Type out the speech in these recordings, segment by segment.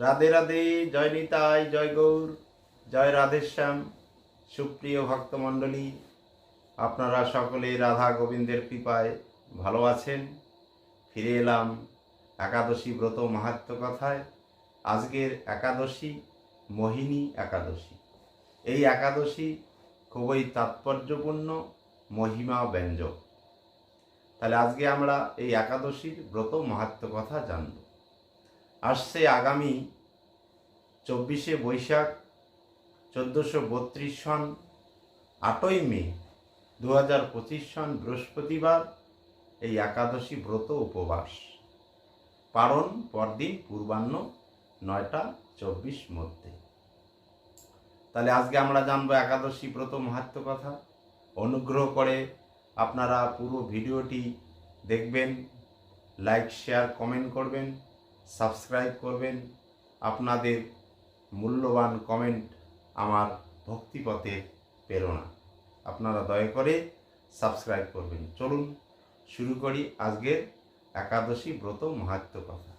রাধে রাধে, জয় নিতাই, জয় গৌর, জয় রাধেশ্যাম। সুপ্রিয় ভক্তমণ্ডলী, আপনারা সকলে রাধা গোবিন্দের কৃপায় ভালো আছেন। ফিরে এলাম একাদশী ব্রত মাহাত্ম কথায়। আজকের একাদশী মোহিনী একাদশী। এই একাদশী খুবই তাৎপর্যপূর্ণ, মহিমা ব্যঞ্জক। তাহলে আজকে আমরা এই একাদশীর ব্রত মাহাত্ম কথা জানব। আসছে আগামী চব্বিশে বৈশাখ চোদ্দোশো বত্রিশ সন আটই মে দু হাজার পঁচিশ সন বৃহস্পতিবার এই একাদশী ব্রত উপবাস। পারণ পরদিন পূর্বাহ্ন নয়টা চব্বিশ মধ্যে। তাহলে আজকে আমরা জানব একাদশী ব্রত মাহাত্ম কথা। অনুগ্রহ করে আপনারা পুরো ভিডিওটি দেখবেন, লাইক, শেয়ার, কমেন্ট করবেন। সাবস্ক্রাইব করবেন। আপনাদের মূল্যবান কমেন্ট আমার ভক্তিপথের প্রেরণা। আপনারা দয়া করে সাবস্ক্রাইব করবেন। চলুন শুরু করি আজকের একাদশী ব্রত মাহাত্ম কথা।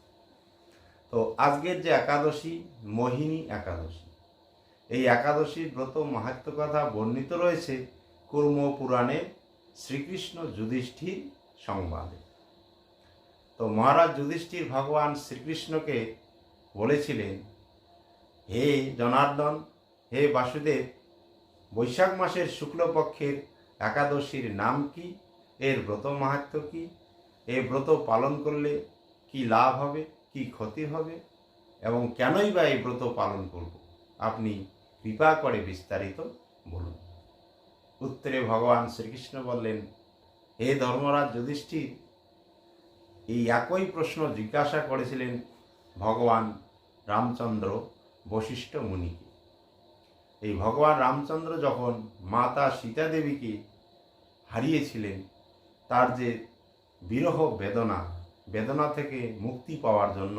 তো আজকের যে একাদশী, মোহিনী একাদশী, এই একাদশীর ব্রত মাহাত্ম কথা বর্ণিত রয়েছে কুর্ম পুরাণে শ্রীকৃষ্ণ যুধিষ্ঠির সংবাদে। তো মহারাজ যুধিষ্ঠির ভগবান শ্রীকৃষ্ণকে বলেছিলেন, হে জনার্দন, হে বাসুদেব, বৈশাখ মাসের শুক্লপক্ষের একাদশীর নাম কি? এর ব্রত মাহাত্ম কি? এ ব্রত পালন করলে কি লাভ হবে, কি ক্ষতি হবে? এবং কেনই বা এই ব্রত পালন করব? আপনি কৃপা করে বিস্তারিত বলুন। উত্তরে ভগবান শ্রীকৃষ্ণ বললেন, হে ধর্মরাজ যুধিষ্ঠির এই একই প্রশ্ন জিজ্ঞাসা করেছিলেন ভগবান রামচন্দ্র বশিষ্ঠ মুনিকে। এই ভগবান রামচন্দ্র যখন মাতা সীতা দেবীকে হারিয়েছিলেন, তার যে বিরহ বেদনা বেদনা থেকে মুক্তি পাওয়ার জন্য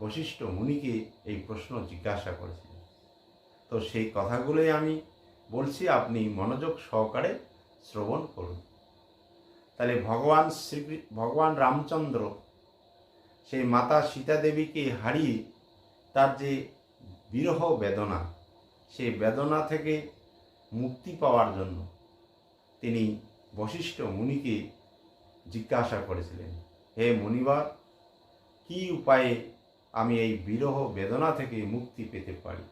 বশিষ্ঠ মুনিকে এই প্রশ্ন জিজ্ঞাসা করেছিলেন। তো সেই কথাগুলোই আমি বলছি, আপনি মনোযোগ সহকারে শ্রবণ করুন। তাহলে ভগবান শ্রী ভগবান রামচন্দ্র সেই মাতা সীতা দেবীকে হারিয়ে তার যে বিরহ বেদনা, সেই বেদনা থেকে মুক্তি পাওয়ার জন্য তিনি বশিষ্ঠ মুনিকে জিজ্ঞাসা করেছিলেন, হে মুনিবার, কি উপায়ে আমি এই বিরহ বেদনা থেকে মুক্তি পেতে পারি?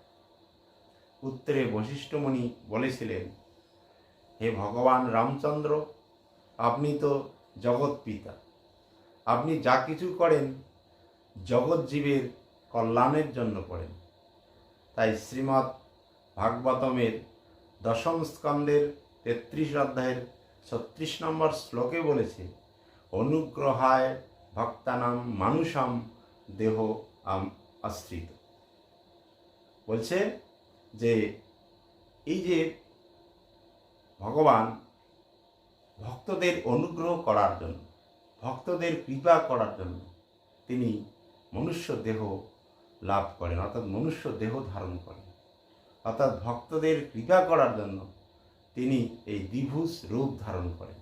উত্তরে বশিষ্ঠ মুনি বলেছিলেন, হে ভগবান রামচন্দ্র আপনি তো জগৎ পিতা। আপনি যা কিছু করেন, জগৎ জীবের কল্যাণের জন্য করেন। তাই শ্রীমৎ ভাগবতমের দশম স্কন্দের তেত্রিশ অধ্যায়ের ছত্রিশ নম্বর শ্লোকে বলেছে, অনুগ্রহায় ভক্তানাম মানুষাম দেহ আম আশ্রিত। বলছে যে, এই যে ভগবান ভক্তদের অনুগ্রহ করার জন্য, ভক্তদের কৃপা করার জন্য তিনি মনুষ্য দেহ লাভ করেন, অর্থাৎ মনুষ্য দেহ ধারণ করেন। অর্থাৎ ভক্তদের কৃপা করার জন্য তিনি এই দ্বিভুজ রূপ ধারণ করেন।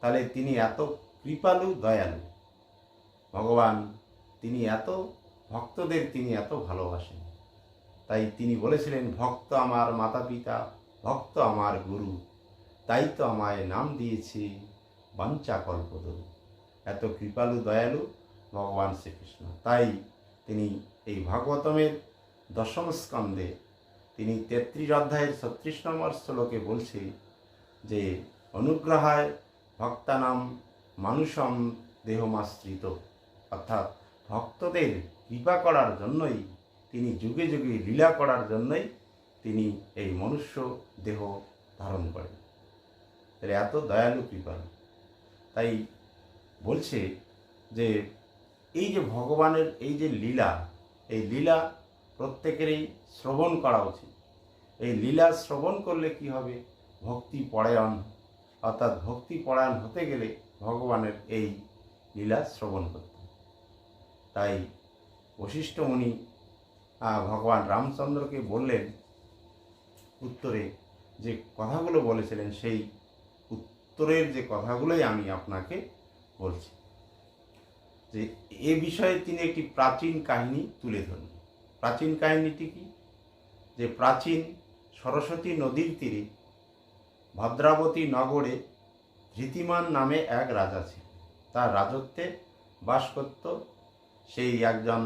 তাহলে তিনি এত কৃপালু, দয়ালু। ভগবান তিনি এত, ভক্তদের তিনি এত ভালোবাসেন। তাই তিনি বলেছিলেন, ভক্ত আমার মাতা পিতা ভক্ত আমার গুরু তাই তো আমায় নাম দিয়েছি বাঞ্চা কল্পতরু এত কৃপালু, দয়ালু ভগবান শ্রীকৃষ্ণ। তাই তিনি এই ভাগবতমের দশম স্কন্ধে তিনি তেত্রিশ অধ্যায়ের ছত্রিশ নম্বর শ্লোকে বলছে যে, অনুগ্রহায় ভক্তানাম মানুষম দেহমাশ্রিত। অর্থাৎ ভক্তদের কৃপা করার জন্যই, তিনি যুগে যুগে লীলা করার জন্যই তিনি এই মনুষ্য দেহ ধারণ করেন। তাহলে এত দয়ালু কৃপালু তাই বলছে যে, এই যে ভগবানের এই যে লীলা, এই লীলা প্রত্যেকেরই শ্রবণ করা উচিত। এই লীলা শ্রবণ করলে কি হবে? ভক্তি পরায়ণ। অর্থাৎ ভক্তি পরায়ণ হতে গেলে ভগবানের এই লীলা শ্রবণ করতে তাই বশিষ্ঠ মুনি ভগবান রামচন্দ্রকে বললেন উত্তরে যে কথাগুলো বলেছিলেন, সেই উত্তরের যে কথাগুলোই আমি আপনাকে বলছি, যে এ বিষয়ে তিনি একটি প্রাচীন কাহিনী তুলে ধরেন প্রাচীন কাহিনীটি কি? যে প্রাচীন সরস্বতী নদীর তীরে ভদ্রাবতী নগরে ধৃতিমান নামে এক রাজা ছিল তার রাজত্বে বাস করত সেই একজন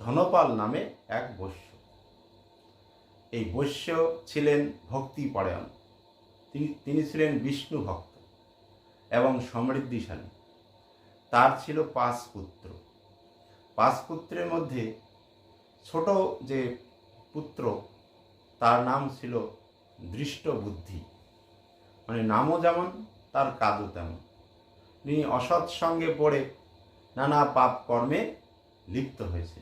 ধনপাল নামে এক বৈশ্য। এই বৈশ্য ছিলেন ভক্তিপরায়ণ। তিনি তিনি ছিলেন বিষ্ণু ভক্ত এবং সমৃদ্ধিশালী। তার ছিল পাঁচ পুত্র। পাঁচ পুত্রের মধ্যে ছোট যে পুত্র, তার নাম ছিল দৃষ্ট বুদ্ধি মানে নামও যেমন, তার কাজও তেমন। তিনি অসৎ সঙ্গে পড়ে নানা পাপ কর্মে লিপ্ত হয়েছে।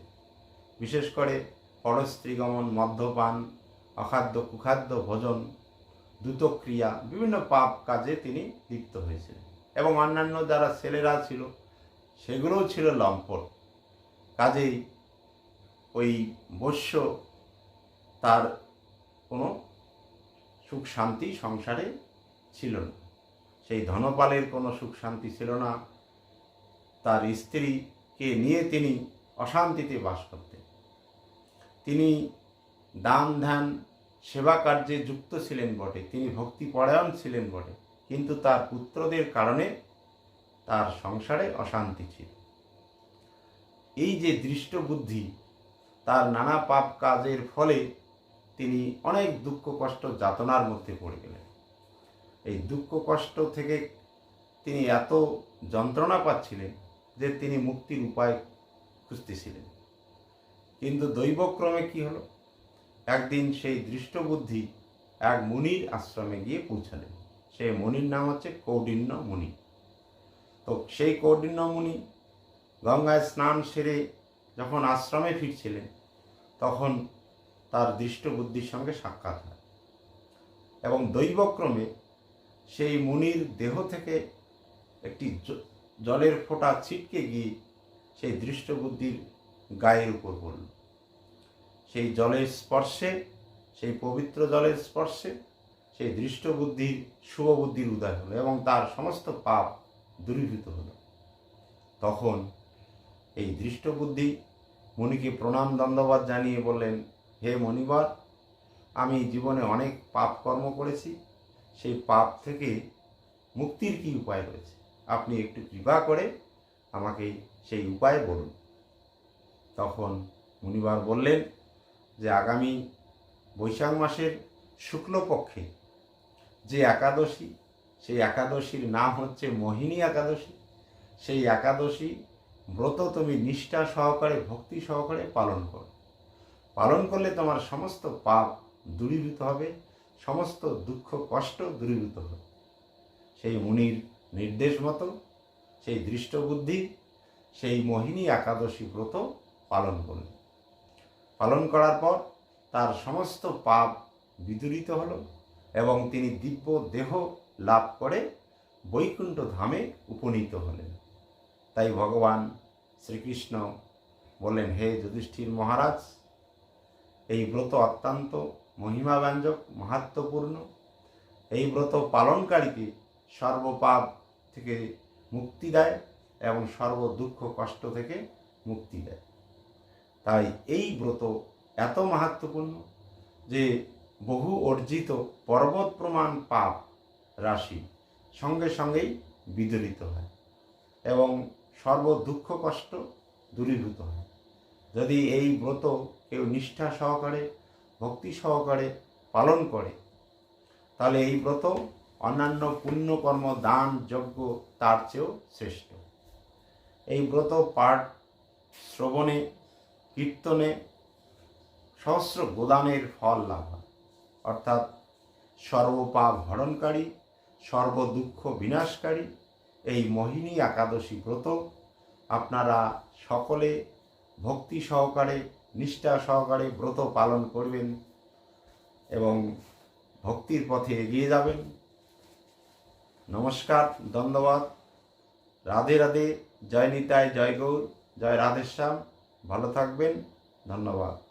বিশেষ করে পরস্ত্রীগমন, মদ্যপান অখাদ্য কুখাদ্য ভোজন দ্রুতক্রিয়া, বিভিন্ন পাপ কাজে তিনি লিপ্ত হয়েছিলেন এবং অন্যান্য যারা ছেলেরা ছিল, সেগুলোও ছিল লম্পট। কাজেই ওই বৈশ্য তার কোনো সুখ শান্তি সংসারে ছিল না। সেই ধনপালের কোনো সুখ শান্তি ছিল না। তার স্ত্রীকে নিয়ে তিনি অশান্তিতে বাস করতেন। তিনি দান ধ্যান সেবা কার্যে যুক্ত ছিলেন বটে, তিনি ভক্তিপরায়ণ ছিলেন বটে, কিন্তু তার পুত্রদের কারণে তার সংসারে অশান্তি ছিল। এই যে দৃষ্ট বুদ্ধি তার নানা পাপ কাজের ফলে তিনি অনেক দুঃখ কষ্ট যাতনার মধ্যে পড়ে গেলেন। এই দুঃখ কষ্ট থেকে তিনি এত যন্ত্রণা পাচ্ছিলেন যে তিনি মুক্তির উপায় খুঁজতেছিলেন। কিন্তু দৈবক্রমে কি হলো? একদিন সেই দৃষ্টবুদ্ধি এক মুনির আশ্রমে গিয়ে পৌঁছালেন। সেই মুনির নাম হচ্ছে কৌডিন্য মুনি। তো সেই কৌডিন্য মুনি গঙ্গায় স্নান সেরে যখন আশ্রমে ফিরছিলেন, তখন তার দৃষ্টবুদ্ধির সঙ্গে সাক্ষাৎ হয় এবং দৈবক্রমে সেই মুনির দেহ থেকে একটি জলের ফোঁটা ছিটকে গিয়ে সেই দৃষ্টবুদ্ধির গায়ের উপর পড়ল। সেই জলের স্পর্শে, সেই পবিত্র জলের স্পর্শে, সেই দৃষ্টবুদ্ধির শুভবুদ্ধির উদয় হলো এবং তার সমস্ত পাপ দূরীভূত হলো। তখন এই দৃষ্টবুদ্ধি মুনিকে প্রণাম দণ্ডবাদ জানিয়ে বললেন, হে মণিবর, আমি জীবনে অনেক পাপ কর্ম করেছি। সেই পাপ থেকে মুক্তির কি উপায় রয়েছে? আপনি একটু কৃপা করে আমাকে সেই উপায় বলুন। তখন মুনিবার বললেন যে আগামী বৈশাখ মাসের শুক্লপক্ষে যে একাদশী, সেই একাদশীর নাম হচ্ছে মোহিনী একাদশী। সেই একাদশী ব্রত তুমি নিষ্ঠা সহকারে, ভক্তি সহকারে পালন করো। পালন করলে তোমার সমস্ত পাপ দূরীভূত হবে, সমস্ত দুঃখ, কষ্ট দূরীভূত হবে। সেই মুনির নির্দেশ মতো, সেই দৃষ্টবুদ্ধি, সেই মোহিনী একাদশী ব্রত পালন করলেন পালন করার পর তার সমস্ত পাপ বিদূরিত হল এবং তিনি দিব্য দেহ লাভ করে বৈকুণ্ঠ ধামে উপনীত হলেন। তাই ভগবান শ্রীকৃষ্ণ বললেন, হে যুধিষ্ঠির মহারাজ, এই ব্রত অত্যন্ত মহিমাব্যঞ্জক মাহাত্মপূর্ণ এই ব্রত পালনকারীকে সর্বপাপ থেকে মুক্তি দেয় এবং সর্ব দুঃখ কষ্ট থেকে মুক্তি দেয়। তাই এই ব্রত এত মাহাত্মপূর্ণ যে বহু অর্জিত পর্বত প্রমাণ পাপ রাশি সঙ্গে সঙ্গেই বিদলিত হয় এবং সর্ব দুঃখ কষ্ট দূরীভূত হয়। যদি এই ব্রত কেউ নিষ্ঠা সহকারে, ভক্তি সহকারে পালন করে, তাহলে এই ব্রত অন্যান্য পুণ্যকর্ম, দান, যজ্ঞ তার চেয়েও শ্রেষ্ঠ। এই ব্রত পাঠ শ্রবণে কীর্তনে সহস্র গোদানের ফল লাভ হয়। অর্থাৎ সর্বপাপ হরণকারী সর্বদুঃখ বিনাশকারী, এই মোহিনী একাদশী ব্রত আপনারা সকলে ভক্তি সহকারে, নিষ্ঠা সহকারে ব্রত পালন করবেন এবং ভক্তির পথে এগিয়ে যাবেন। নমস্কার, ধন্যবাদ। রাধে রাধে, জয় নিতায় জয় গৌর, জয় রাধেশ্যাম। ভালো থাকবেন ধন্যবাদ।